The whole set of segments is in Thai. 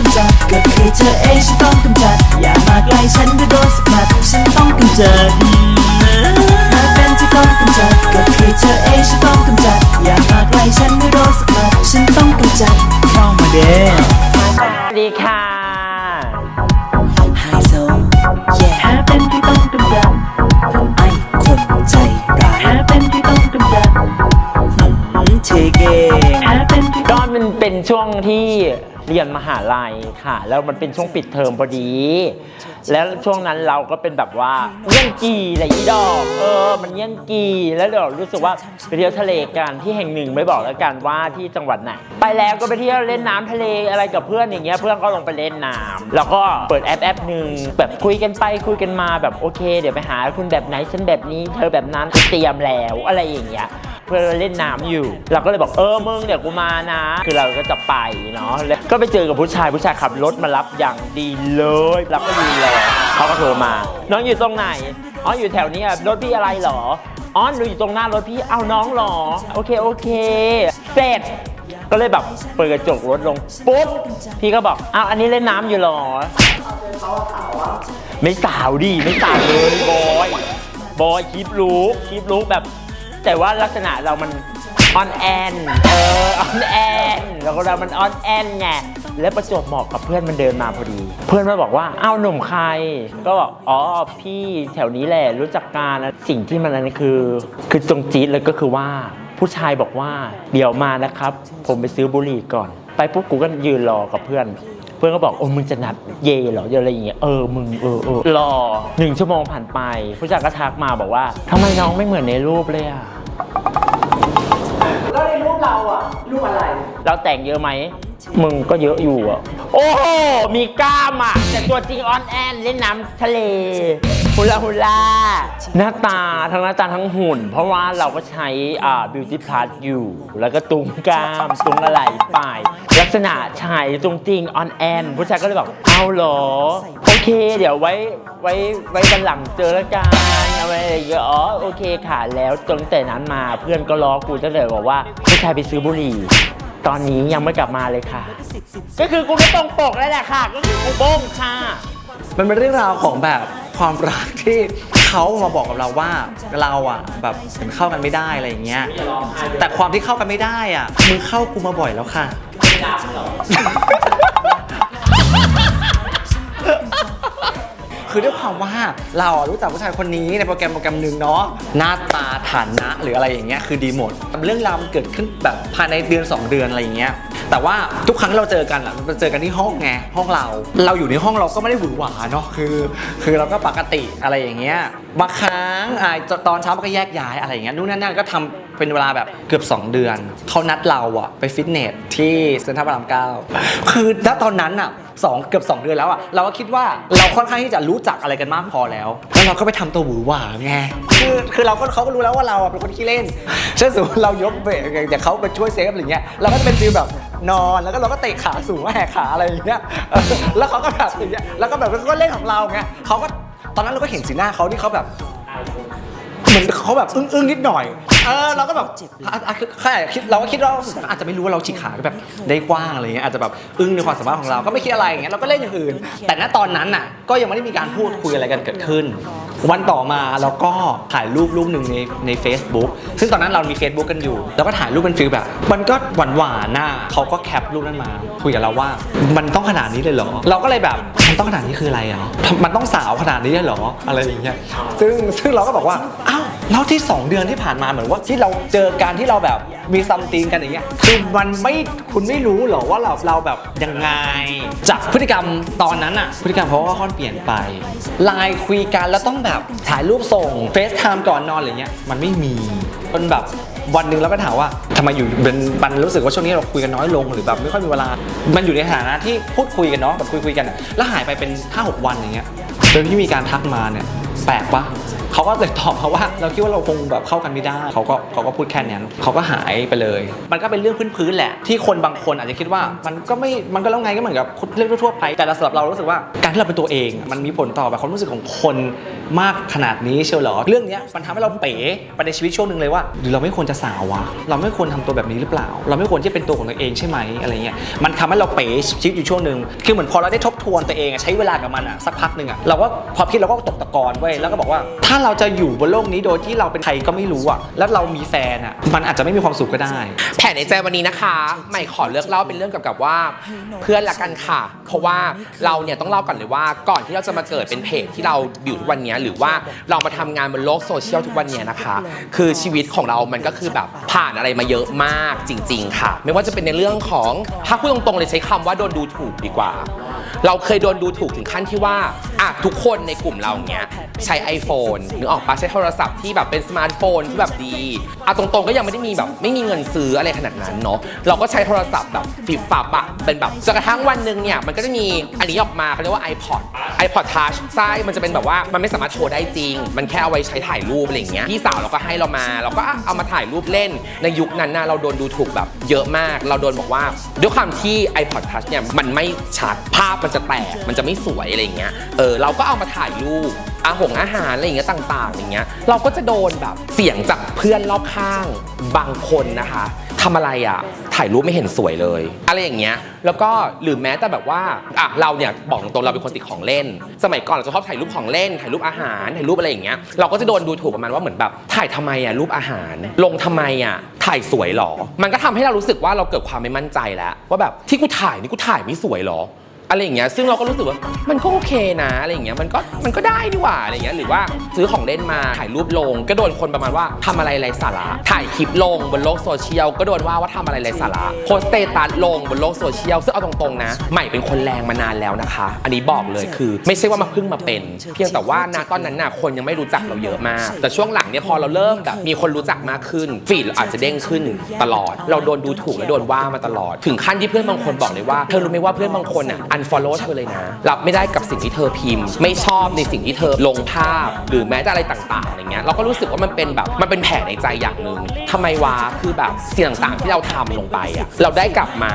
กำจัดก็คือเธอเองฉันต้องกำจัด อย่ามาใกล้ฉันก็โดนสัมผัสฉันต้องกำจัดเธอเป็นที่ต้องกำจัดก็คือเธอเองฉันต้องกำจัด อย่ามาใกล้ฉันก็โดนสัมผัสฉันต้องกำจัดเข้ามาเด้อสวัสดีค่ะไฮโซ yeah แพ้เป็นที่ต้องกำจัดไอ้คนใจร้ายแพ้เป็นที่ต้องกำจัดหืมเทเกงแพ้เป็นที่ก็มันเป็นช่วงที่ เรียนมหาลัยค่ะ แล้วมันเป็นช่วงปิดเทอมพอดี แล้วช่วงนั้นเราก็เป็นแบบว่าเยี่ยงกีอะไรอีดอกเออ มันเยี่ยงกีแล้วเดี๋ยวรู้สึกว่าไปเที่ยวทะเลกันที่แห่งหนึ่งไม่บอกแล้วกันว่าที่จังหวัดไหนไปแล้วก็ไปเที่ยวเล่นน้ำทะเลอะไรกับเพื่อนอย่างเงี้ยเพื่อนก็ลงไปเล่นน้ำแล้วก็เปิดแอปแอปหนึ่งแบบคุยกันไปคุยกันมาแบบโอเค เดี๋ยวไปหาคุณแบบไหนฉันแบบนี้ เธอแบบนั้นเตรียมแล้วอะไรอย่างเงี้ยเพื่อนเล่นน้ำอยู่ เราก็เลยบอกเออมึงเดี๋ยวกูมานะ คือเราก็จะไปเนาะแล้ว ก็ไปเจอกับผู้ชายผู้ชายขับรถมารับอย่างดีเลยเราก็ดูแลเขาก็โทรมา น้องอยู่ตรงไหนอ๋ออยู่แถวนี้อะรถพี่อะไรเหรออ๋อหนูอยู่ตรงหน้ารถพี่เอาน้องเหรอโอเคโอเคเสร็จก็เลยแบบเปิดกระจกรถลงปุ๊บพี่ก็บอกอ้าวอันนี้เล่นน้ำอยู่เหรอไม่สาวดิไม่สาวเลยบอยบอยคลิปรู้คลิปรู้แบบ แต่ว่าลักษณะเรามัน ออนแอนเออออนแอนเราก็เรามันออนแอนไงแล้วประจวบเหมาะกับเพื่อนมันเดินมาพอดี เพื่อนมาบอกว่าอ้าวหนุ่มใคร ก็บอกอ๋อพี่แถวนี้แหละรู้จักกันนะสิ่งที่มันอันนี้คือ คือจงจี๊ดเลยก็คือว่า ผู้ชายบอกว่าเดี๋ยวมานะครับ ผมไปซื้อบุหรี่ก่อน ไปปุ๊บกูก็ยืนรอกับเพื่อนเพื่อนก็บอกโอ้มึงจะนัดเยเหรออะไรอย่างเงี้ยเออมึงเออเออรอหนึ่งชั่วโมงผ่านไป ผู้ชายก็ทักมาบอกว่าทำไมน้องไม่เหมือนในรูปเลยอะ ลูกอะไร เราแต่งเยอะไหม มึงก็เยอะอยู่อะโอ้โห มีกล้ามอะแต่ตัวจริงออนแอนเล่นน้ำทะเลฮุลาฮุลาหน้าตาทั้งหน้าตาทั้งหุ่น เพราะว่าเราก็ใช้อ่าบิวตี้พลัสอยู่ แล้วก็ตุ้งกล้ามตุ้งอะไรไปลักษณะชายตรงจริงออนแอนผู้ชายก็เลยบอกเอาเหรอ โอเค เดี๋ยวไว้ไว้ไว้วันหลังเจอแล้วกันอะไรอย่างเงี้ยอ๋อโอเคค่ะแล้วจนแต่นั้นมาเพื่อนก็ล้อกูตั้งแต่บอกว่าผู้ชายไปซื้อบุหรี่ ตอนนี้ยังไม่กลับมาเลยค่ะ ก็คือกูไม่ตรงปกแล้วแหละค่ะ ก็คือกูโบ้งค่ะ มันเป็นเรื่องราวของแบบความรักที่เขามาบอกกับเราว่าเราอะแบบเหมือนเข้ากันไม่ได้อะไรอย่างเงี้ย แต่ความที่เข้ากันไม่ได้อะมึงเข้ากูมาบ่อยแล้วค่ะ คือด้วยความว่าเราอะรู้จักผู้ชายคนนี้ในโปรแกรมโปรแกรมหนึ่งเนาะหน้าตาฐานะหรืออะไรอย่างเงี้ยคือดีหมด เรื่องราวมันเกิดขึ้นแบบภายในเดือน 2 เดือนอะไรอย่างเงี้ยแต่ว่าทุกครั้งเราเจอกันอะเราเจอกันที่ห้องไงห้องเรา เราอยู่ในห้องเราก็ไม่ได้หวือหวาเนาะคือ คือเราก็ปกติอะไรอย่างเงี้ยบางครั้งอ่าตอนเช้ามันก็แยกย้ายอะไรอย่างเงี้ยนู่นนั่นก็ทำเป็นเวลาแบบเกือบ 2 เดือนเขานัดเราอะไปฟิตเนสที่เซ็นทรัลพระรามเก้าคือณตอนนั้นอะ สองเกือบ 2 เดือนแล้วอะเราก็คิดว่าเราค่อนข้างที่จะรู้จักอะไรกันมากพอแล้วแล้วเราก็ไปทำตัวหวือหวาไงคือคือเราก็เขาก็รู้แล้วว่าเราอะเป็นคนขี้เล่นเช่นสมมติเรายกเบรกแต่เขาไปช่วยเซฟอะไรเงี้ยเราก็จะเป็นฟีลแบบนอนแล้วก็เราก็เตะขาสูงแหกขาอะไรอย่างเงี้ยเออแล้วเขาก็แบบอย่างเงี้ยแล้วก็แบบเขาก็เล่นของเราไงเขาก็ตอนนั้นเราก็เห็นสีหน้าเขาที่เขาแบบ เหมือนเขาแบบอึ้งอึ้งๆนิดหน่อย เออเราก็แบบอะอะคือแค่คิดเราก็คิดว่าอาจจะไม่รู้ว่าเราฉีกขาแบบได้กว้างอะไรเงี้ยอาจจะแบบอึ้งในความสามารถของเราก็ไม่คิดอะไรอย่างเงี้ยเราก็เล่นอย่างอื่น แต่ณตอนนั้นน่ะก็ยังไม่ได้มีการพูดคุยอะไรกันเกิดขึ้น วันต่อมาเราก็ถ่ายรูปรูปหนึ่งในใน Facebook ซึ่งตอนนั้นเรามี Facebook กันอยู่ แล้วก็ถ่ายรูปเป็นฟิลแบบ มันก็หวานหวานๆน่ะเขาก็แคปรูปนั้นมา คุยกับเราว่า มันต้องขนาดนี้เลยเหรอ เราก็เลยแบบมันต้องขนาดนี้คืออะไรอะมันต้องสาวขนาดนี้เลยเหรออะไรอย่างเงี้ยซึ่งซึ่งเราก็บอกว่าอ้าว แล้วที่ 2 เดือนที่ผ่านมาเหมือนว่าที่เราเจอการที่เราแบบมีซัมติงกันอย่างเงี้ยคือมันไม่คุณไม่รู้เหรอว่าเราเราแบบยังไง จากพฤติกรรมตอนนั้นอะพฤติกรรมเขาก็ค่อนเปลี่ยนไปไลน์คุยกันแล้วต้องแบบถ่ายรูปส่งเฟซไทม์ก่อนนอนอะไรเงี้ยมันไม่มีจนแบบวันหนึ่งเราก็ถามว่าทำไมอยู่เป็นมันรู้สึกว่าช่วงนี้เราคุยกันน้อยลงหรือแบบไม่ค่อยมีเวลา มันอยู่ในฐานะที่พูดคุยกันเนาะแบบคุยคุยๆกันอะแล้วหายไปเป็น5 6วันอย่างเงี้ยโดยที่มีการทักมาเนี่ยแปลกปะ เขาก็เลยตอบมาว่า เราคิดว่าเราคงแบบเข้ากันไม่ได้เขาก็เขาก็พูดแค่นั้นเขาก็หายไปเลย มันก็เป็นเรื่องพื้นๆแหละ ที่คนบางคนอาจจะคิดว่ามันก็ไม่มันก็แล้วไงก็เหมือนกับเรื่องทั่วไป แต่สำหรับเรารู้สึกว่าการที่เราเป็นตัวเอง มันมีผลต่อแบบความรู้สึกของคนมากขนาดนี้เชียวเหรอ เรื่องนี้มันทำให้เราเป๋ไปในชีวิตช่วงหนึ่งเลยว่าหรือเราไม่ควรจะสาววะเราไม่ควรทำตัวแบบนี้หรือเปล่า เราไม่ควรที่จะเป็นตัวของตัวเองใช่ไหมอะไรเงี้ยมันทำให้เราเป๋ชีวิตอยู่ช่วงหนึ่งคือเหมือนพอเราได้ทบทวนตัวเองใช้เวลากับมันอะสักพักหนึ่งอะเราก็ความคิดเราก็ตกตะกอนเว้แล้วก็บอกว่าถ้าเราจะอยู่บนโลกนี้โดยที่เราเป็นใครก็ไม่รู้อะแล้วเรามีแฟนอะมันอาจจะไม่มีความสุขก็ได้ แผนในใจวันนี้นะคะ ใหม่ขอเลือกเล่าเป็นเรื่องเกี่ยวกับว่า เพื่อนละกันค่ะ เพราะว่าเราเนี่ยต้องเล่าก่อนเลยว่า ก่อนที่เราจะมาเกิดเป็นเพจที่เราอยู่ทุกวันนี้หรือว่าเรามาทำงานบนโลกโซเชียลทุกวันนี้นะคะ คือชีวิตของเรามันก็คือแบบผ่านอะไรมาเยอะมากจริง ๆ ค่ะ ไม่ว่าจะเป็นในเรื่องของถ้าพูดตรงๆเลยใช้คำว่าโดนดูถูกดีกว่า เราเคยโดนดูถูกถึงขั้นที่ว่าอะทุกคนในกลุ่มเราเนี้ยใช้ iPhone นึกออกปะใช้โทรศัพท์ที่แบบเป็นสมาร์ทโฟนที่แบบดีอะตรงๆก็ยังไม่ได้มีแบบไม่มีเงินซื้ออะไรขนาดนั้นเนาะเราก็ใช้โทรศัพท์แบบฟิบฟับอะเป็นแบบจนกระทั่งวันหนึ่งเนี่ยมันก็จะมีอันนี้ออกมาเขาเรียกว่า iPod iPod Touch ใช่มันจะเป็นแบบว่ามันไม่สามารถโชว์ได้จริง มันแค่เอาไว้ใช้ถ่ายรูปอะไรอย่างเงี้ยพี่สาวเราก็ให้เรามาเราก็เอามาถ่ายรูปเล่น ในยุคนั้นนะเราโดนดูถูกแบบเยอะมาก เราโดนบอกว่าด้วยความที่ iPod Touch เนี่ยมันไม่ชัดภาพมันจะแตกมันจะไม่สวยอะไรอย่างเงี้ยเออเราก็เอามาถ่ายรูปอาหงอาหารอะไรอย่างเงี้ยต่างๆ อย่างเงี้ยเราก็จะโดนแบบเสียงจากเพื่อนรอบข้างบางคนนะคะทำอะไรอะ ถ่ายรูปไม่เห็นสวยเลย อะไรอย่างเงี้ย แล้วก็หรือแม้แต่แบบว่าอะเราเนี่ยบอกตรงเราเป็นคนติดของเล่น สมัยก่อนเราจะชอบถ่ายรูปของเล่น ถ่ายรูปอาหาร ถ่ายรูปอะไรอย่างเงี้ย เราก็จะโดนดูถูกประมาณว่าเหมือนแบบ ถ่ายทำไมอะรูปอาหาร ลงทำไมอะ ถ่ายสวยหรอ มันก็ทำให้เรารู้สึกว่าเราเกิดความไม่มั่นใจแล้วว่าแบบที่กูถ่ายนี่กูถ่ายไม่สวยหรอ อะไรอย่างเงี้ยซึ่งเราก็รู้สึกว่ามันก็โอเคนะอะไรอย่างเงี้ยมันก็มันก็ได้ดีหว่าอะไรอย่างเงี้ยหรือว่าซื้อของเล่นมาถ่ายรูปลง ก็โดนคนประมาณว่าทำอะไรไร้สาระถ่ายคลิปลงบนโลกโซเชียลก็โดนว่าว่าทำอะไรไร้สาระโพสต์สเตตัสลงบนโลกโซเชียลซึ่งเอาตรงๆนะ ใหม่เป็นคนแรงมานานแล้วนะคะ อันนี้บอกเลยคือ ไม่ใช่ว่ามาเพิ่งมาเป็น เพียงแต่ว่าณตอนนั้นน่ะคนยังไม่รู้จักเราเยอะมาก แต่ช่วงหลังเนี่ยพอเราเริ่มแบบมีคนรู้จักมากขึ้นฟีดเราอาจจะเด้งขึ้นตลอด เราโดนดูถูกและโดนว่ามาตลอด ถึงขั้นที่เพื่อนบางคนบอกเลยว่าเธอรู้ไหมว่าเพื่อนบางคนอะ unfollow เธอเลยนะรับไม่ได้กับสิ่งที่เธอพิมพ์ ไม่ชอบในสิ่งที่เธอลงภาพ หรือแม้แต่อะไรต่างๆอะไรเงี้ยเราก็รู้สึกว่ามันเป็นแบบมันเป็นแผลในใจอย่างหนึ่งทำไมวะคือแบบสิ่งต่างๆ ที่เราทำลงไปอะเราได้กลับมา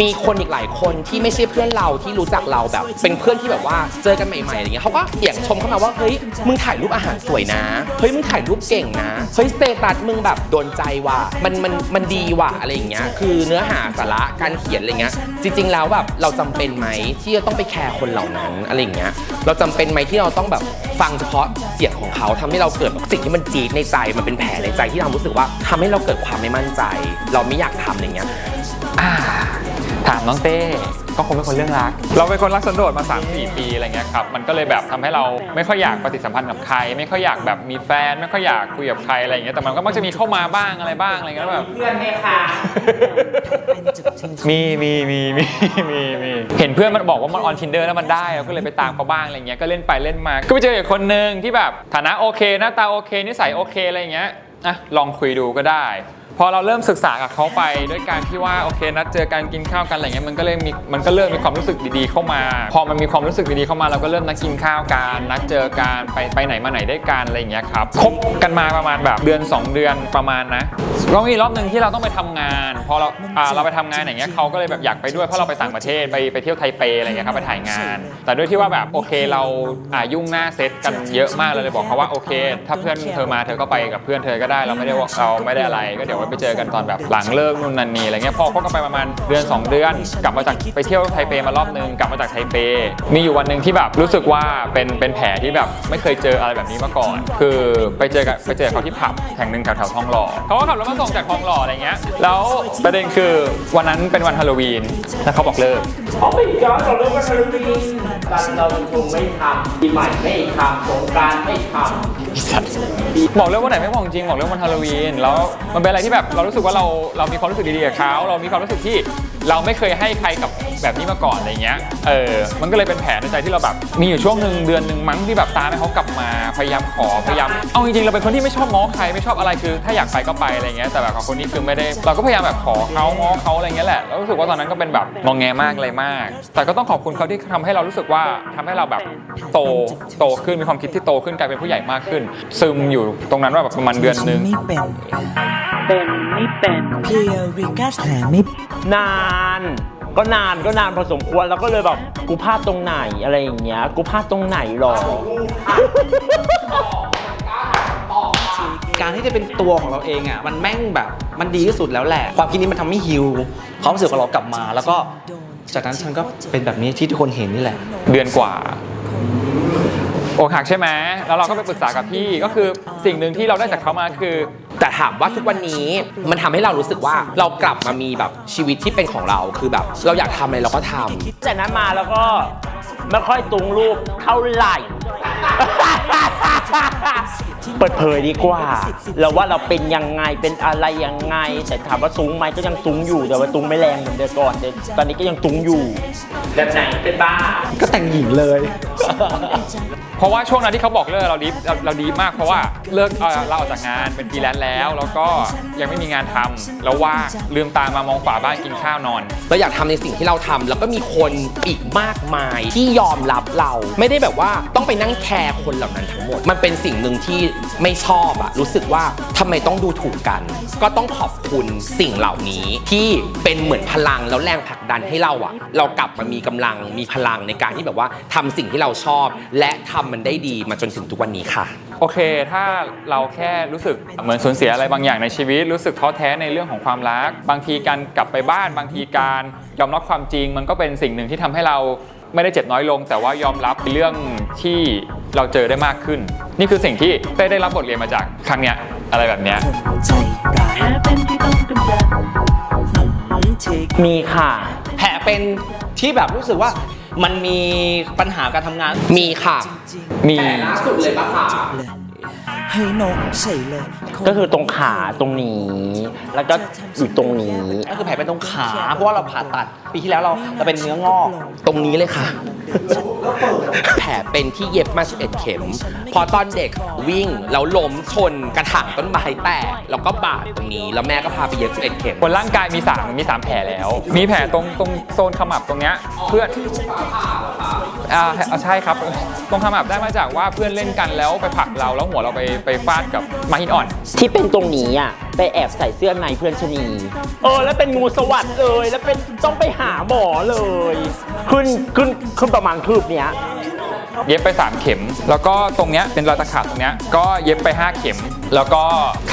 มีคนอีกหลายคนที่ไม่ใช่เพื่อนเราที่รู้จักเราแบบ เป็นเพื่อนที่แบบว่าเจอกันใหม่ๆอะไรเงี้ยเขาก็เสียงชมเข้ามาว่าเฮ้ยมึงถ่ายรูปอาหารสวยนะเฮ้ยมึงถ่ายรูปเก่งนะเฮ้ยสเตตัสมึงแบบโดนใจว่ะมันมันมันดีว่ะอะไรอย่างเงี้ยคือเนื้อหาสาระการเขียนอะไรเงี้ยจริง ๆ แล้วแบบเราจำเป็นไหมที่จะต้องไปแคร์คนเหล่านั้นอะไรอย่างเงี้ยเราจำเป็นไหมที่เราต้องแบบฟังเฉพาะเสียงของเขาทำให้เราเกิดแบบสิ่งที่มันจี๊ดในใจมันเป็นแผลในใจที่เรารู้สึกว่าทำให้เราเกิดความไม่มั่นใจ เราไม่อยากทำอะไรเงี้ยอ่า ถามน้องเต้ก็คงเป็นคนเรื่องรัก เราเป็นคนรักสันโดษมา 3 4 ปีอะไรเงี้ยครับ มันก็เลยแบบทำให้เราไม่ค่อยอยากปฏิสัมพันธ์กับใคร ไม่ค่อยอยากแบบมีแฟน ไม่ค่อยอยากคุยกับใครอะไรเงี้ย แต่มันก็มักจะมีเข้ามาบ้างอะไรบ้างอะไรเงี้ยแล้วแบบ เพื่อนไหมคะมีมีมีมีมีมีเห็นเพื่อนมันบอกว่ามันออนทินเดอร์แล้วมันได้เราก็เลยไปตามเขาบ้างอะไรเงี้ยก็เล่นไปเล่นมา ก็ไปเจออีกคนนึงที่แบบฐานะโอเคหน้าตาโอเคนิสัยโอเคอะไรเงี้ยอะลองคุยดูก็ได้ พอเราเริ่มศึกษากับเขาไปด้วยการที่ว่าโอเคนัดเจอกันกินข้าวกันอะไรเงี้ยมันก็เริ่มีมันก็เริ่มมีความรู้สึกดีๆ เข้ามา พอมันมีความรู้สึกดีๆเข้ามาเราก็เริ่มนัดกินข้าวกันนัดเจอกันไปไปไหนมาไหนได้กันอะไรเงี้ยครับคบกันมาประมาณแบบเดือน 2 เดือนประมาณนะ ก็มีรอบหนึ่งที่เราต้องไปทำงาน พอเราอ่าเราไปทำงานอย่างเงี้ยเขาก็เลยแบบอยากไปด้วยเพราะเราไปต่างประเทศไปไปเที่ยวไทเปอะไรเงี้ยครับไปถ่ายงาน แต่ด้วยที่ว่าแบบโอเคเราอ่ายุ่งหน้าเซตกันเยอะมากเราเลยบอกเขาว่าโอเค ถ้าเพื่อนเธอมาเธอก็ไปกับเพื่อนเธอก็ได้เราไม่ได้ว่าเราไม่ได้อะไร ก็เดี๋ยวไว้ไปเจอกันตอนแบบหลังเลิกนู่นนั่นนี่อะไรเงี้ยพอเขาก็ไปประมาณเดือน 2 เดือน กลับมาจากไปเที่ยวไทเปมารอบนึงกลับมาจากไทเป มีอยู่วันหนึ่งที่แบบรู้สึกว่าเป็นเป็นแผลที่แบบไม่เคยเจออะไรแบบนี้มาก่อน คือไปเจอกับไปเจอเขาที่ผับแห่งหนึ่งแถวแถวทองหล่อเขาก็ขับรถมาส่งจากทองหล่ออะไรเงี้ย แล้วประเด็นคือวันนั้นเป็นวันฮาโลวีน แล้วเขาบอกเลิกอ๋อไม่ย้อนเราเรื่องว่าฮาโลวีนกันเราคงไม่ทำปีใหม่ไม่ทำสงกรารไม่ทำบอกเรื่องวันไหนไม่บอกจริงบอกเรื่องวันฮาโลวีนแล้วมันเป็นอะไรที่แบบเรารู้สึกว่าเราเรามีความรู้สึกดีๆกับเขาเรามีความรู้สึกที่เราไม่เคยให้ใครกับ แบบนี้มาก่อนอะไรเงี้ย เออ มันก็เลยเป็นแผลในใจที่เราแบบ มีอยู่ช่วงหนึ่งเดือนหนึ่งมั้งที่แบบตามให้เขากลับมา พยายามขอ พยายาม เอาจริงๆ เราเป็นคนที่ไม่ชอบง้อใครไม่ชอบอะไรคือ ถ้าอยากไปก็ไปอะไรเงี้ย แต่แบบกับคนนี้คือไม่ได้ เราก็พยายามแบบขอเขาง้อเขาอะไรเงี้ยแหละ แล้วรู้สึกว่าตอนนั้นก็เป็นแบบงองแงมากอะไรมาก แต่ก็ต้องขอบคุณเขาที่ทำให้เรารู้สึกว่าทำให้เราแบบโต โตขึ้น มีความคิดที่โตขึ้นกลายเป็นผู้ใหญ่มากขึ้น ซึมอยู่ตรงนั้นว่าแบบประมาณเดือนหนึ่งไม่เป็นเป็นไม่เป็นเพลียริกัสแผลไม่นาน ก็นานก็นานพอสมควรแล้วก็เลยแบบกูพลาดตรงไหนอะไรอย่างเงี้ย กูพลาดตรงไหนหรอ การที่จะเป็นตัวของเราเองอะมันแม่งแบบมันดีที่สุดแล้วแหละ ความคิดนี้มันทำให้ฮิวความรู้สึกของเรากลับมา แล้วก็จากนั้นฉันก็เป็นแบบนี้ที่ทุกคนเห็นนี่แหละ เดือนกว่า อกหักใช่ไหมแล้วเราก็ไปปรึกษากับพี่ก็คือสิ่งหนึ่งที่เราได้จากเขามาคือ แต่ถามว่าทุกวันนี้มันทำให้เรารู้สึกว่าเรากลับมามีแบบชีวิตที่เป็นของเราคือแบบ เราอยากทำอะไรเราก็ทำ จากนั้นมาแล้วก็ไม่ค่อยตุงรูปเท่าไหร่ เปิดเผยดีกว่าแล้วว่าเราเป็นยังไงเป็นอะไรยังไง แต่ถามว่าตุงไหมก็ยังตุงอยู่แต่ว่าตุงไม่แรงเหมือนเดิมก่อนแต่ตอนนี้ก็ยังตุงอยู่แบบไหนเป็นบ้า ก็แต่งหญิงเลย เพราะว่าช่วงนั้นที่เขาบอกเลิกเราดีเราเราดีมากเพราะว่าเลิกเอ่อเราออกจากงานเป็นฟรีแลนซ์แล้ว แล้วก็ยังไม่มีงานทำแล้วว่างลืมตามามองฝาบ้านกินข้าวนอน เราอยากทำในสิ่งที่เราทำแล้วก็มีคนอีกมากมายที่ยอมรับเรา ไม่ได้แบบว่าต้องไปนั่งแคร์คนเหล่านั้นทั้งหมด มันเป็นสิ่งหนึ่งที่ไม่ชอบอะรู้สึกว่าทำไมต้องดูถูกกัน ก็ต้องขอบคุณสิ่งเหล่านี้ที่เป็นเหมือนพลังแล้วแรงผลักดันให้เราอะเรากลับมามีกำลังมีพลังในการที่แบบว่าทำสิ่งที่เราชอบ และทำมันได้ดีมาจนถึงทุกวันนี้ค่ะ โอเค ถ้าเราแค่รู้สึกเหมือนสูญเสียอะไรบางอย่างในชีวิต รู้สึกท้อแท้ในเรื่องของความรัก บางทีการกลับไปบ้าน บางทีการยอมรับความจริง มันก็เป็นสิ่งหนึ่งที่ทำให้เราไม่ได้เจ็บน้อยลง แต่ว่ายอมรับเรื่องที่เราเจอได้มากขึ้น นี่คือสิ่งที่เต้ได้รับบทเรียนมาจากครั้งเนี้ยอะไรแบบเนี้ย ใจร้ายแผลเป็นที่ต้องกำจัด เทคมีค่ะ แผลเป็นที่แบบรู้สึกว่ามันมีปัญหาการทำงาน มีค่ะ มีแต่ล่าสุดเลยปะคะเลยให้นกใส่เลย ก็คือตรงขาตรงนี้ แล้วก็อยู่ตรงนี้ก็คือแผลเป็นตรงขา เพราะว่าเราผ่าตัดปีที่แล้วเราเราเป็นเนื้องอกตรงนี้เลยค่ะ แผลเป็นที่เย็บมา 11 เข็ม พอตอนเด็กวิ่งแล้วล้มชนกระถางต้นไม้แตกแล้วก็บาดตรงนี้ แล้วแม่ก็พาไปเย็บ 11 เข็ม บนร่างกายมีสามมีสามแผลแล้ว มีแผลตรงตรงโซนขมับตรงเนี้ยเพื่อน อ่าอ่าใช่ครับ ตรงขมับได้มาจากว่าเพื่อนเล่นกันแล้วไปผลักเราแล้วหัวเราไปไปฟาดกับไม้หินอ่อน ที่เป็นตรงนี้อะไปแอบใส่เสื้อในเพื่อนชะนีเออ แล้วเป็นงูสวัสด์เลย แล้วเป็นต้องไปหาหมอเลย ขึ้นขึ้นขึ้นประมาณคืบเนี้ย เย็บไป 3 เข็ม แล้วก็ตรงเนี้ยเป็นรอยตะขาบตรงเนี้ยก็เย็บไป 5 เข็ม แล้วก็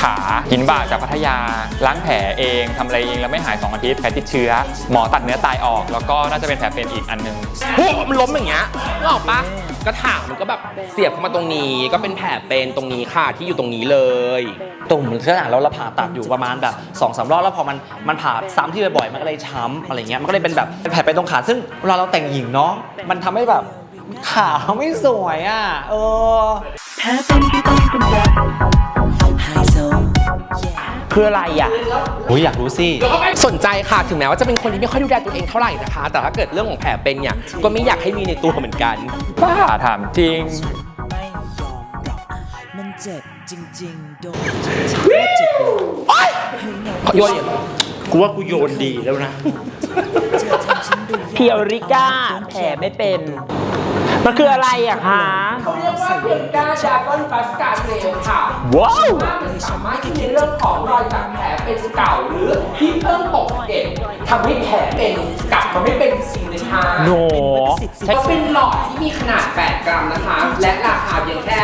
ขาหินบาดจากพัทยา ล้างแผลเองทำอะไรเองแล้วไม่หาย 2 อาทิตย์แผลติดเชื้อ หมอตัดเนื้อตายออก แล้วก็น่าจะเป็นแผลเป็นอีกอันหนึง พวกมันล้มอย่างเงี้ยนึกออกปะกระถางมันก็แบบเสียบเข้ามาตรงนี้ ก็เป็นแผลเป็นตรงนี้ค่ะที่อยู่ตรงนี้เลย ตุ่มขนาดเราเราผ่าตัดอยู่ประมาณแบบ2อสรอบแล้วพอมันมันผ่าซ้ำที่บ่อยๆมันก็เลยช้ำอะไรเงี้ยมันก็เลยเป็นแบบเป็นแผลเป็นตรงขาซึ่งเวลาเราแต่งหญิงเนาะมันทำให้แบบ ขาไม่สวยอะ เออแผลเป็นที่ต้องกำจัดไฮโซคืออะไรอะ โอ้ยอยากรู้สิ สนใจค่ะ ถึงแม้ว่าจะเป็นคนที่ไม่ค่อยดูแลตัวเองเท่าไหร่นะคะ แต่ถ้าเกิดเรื่องของแผลเป็นเนี่ย ก็ไม่อยากให้มีในตัวเหมือนกันบ้าถามจริง ไม่ยอมหรอกมันเจ็บจริงๆโดนเจ็บเจ็บให้นกโยนกูว่ากูโยนดีแล้วนะเธอทำฉันดูเพียวริก้าแผลไม่เป็น มันคืออะไรอะคะเขาเรียกว่าเพนก้าดากอนบัสกาเซลค่ะว้าวว่ามันสามารถช่วยในเรื่องของรอยจากแผลเป็นเก่าหรือที่เพิ่งตกเก็บทำให้แผลเป็นกลับมาไม่เป็นสิ่งในทางโหนใช้ก็เป็นหลอดที่มีขนาด 8 กรัมนะคะ และราคาเพียงแค่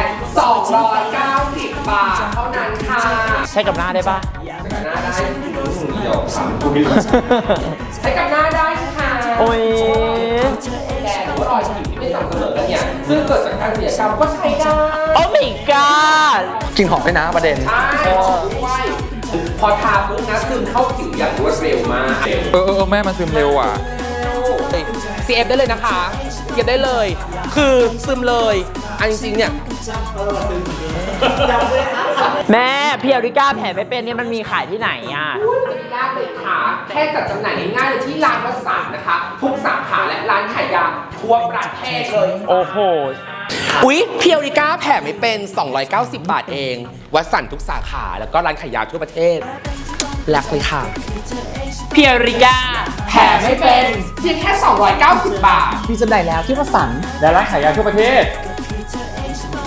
290 บาทเท่านั้นค่ะ ใช้กับหน้าได้ปะใช้กับหน้าได้เดียวใช้กับหน้าได้ค่ะโอ้ยำเสมอกันเนี่ยซึ่งเกิดจากการเสียกรรมก็ใช้ได้โอ้ my god กลินหอมด้วยนะประเด็น ใช่ด้วยพอทาปุ๊บนะซึมเข้าผิวอย่างรวดเร็วมากเออเออเออแม่มันซึมเร็วอะ CF ได้เลยนะคะเก็บได้เลย คือซึมเลย อันจริงๆเนี่ย แม่เพียวริก้าแผ่ไม่เป็นเนี่ยมันมีขายที่ไหนอะ จะยากเลยค่ะแค่จัดจำหน่ายง่ายๆเลยที่ร้านวัสสันนะคะ ทุกสาขาและร้านขายยาทั่วประเทศเลย โอ้โห อุ๊ย เพียวริก้าแผ่ไม่เป็น 290 บาทเอง วัสสันทุกสาขาแล้วก็ร้านขายยาทั่วประเทศรักเลยค่ะ เพียวริก้าแผ่ไม่เป็นเพียงแค่ 290 บาท มีจำหน่ายแล้วที่วสันต์และร้านขายยาทั่วประเทศ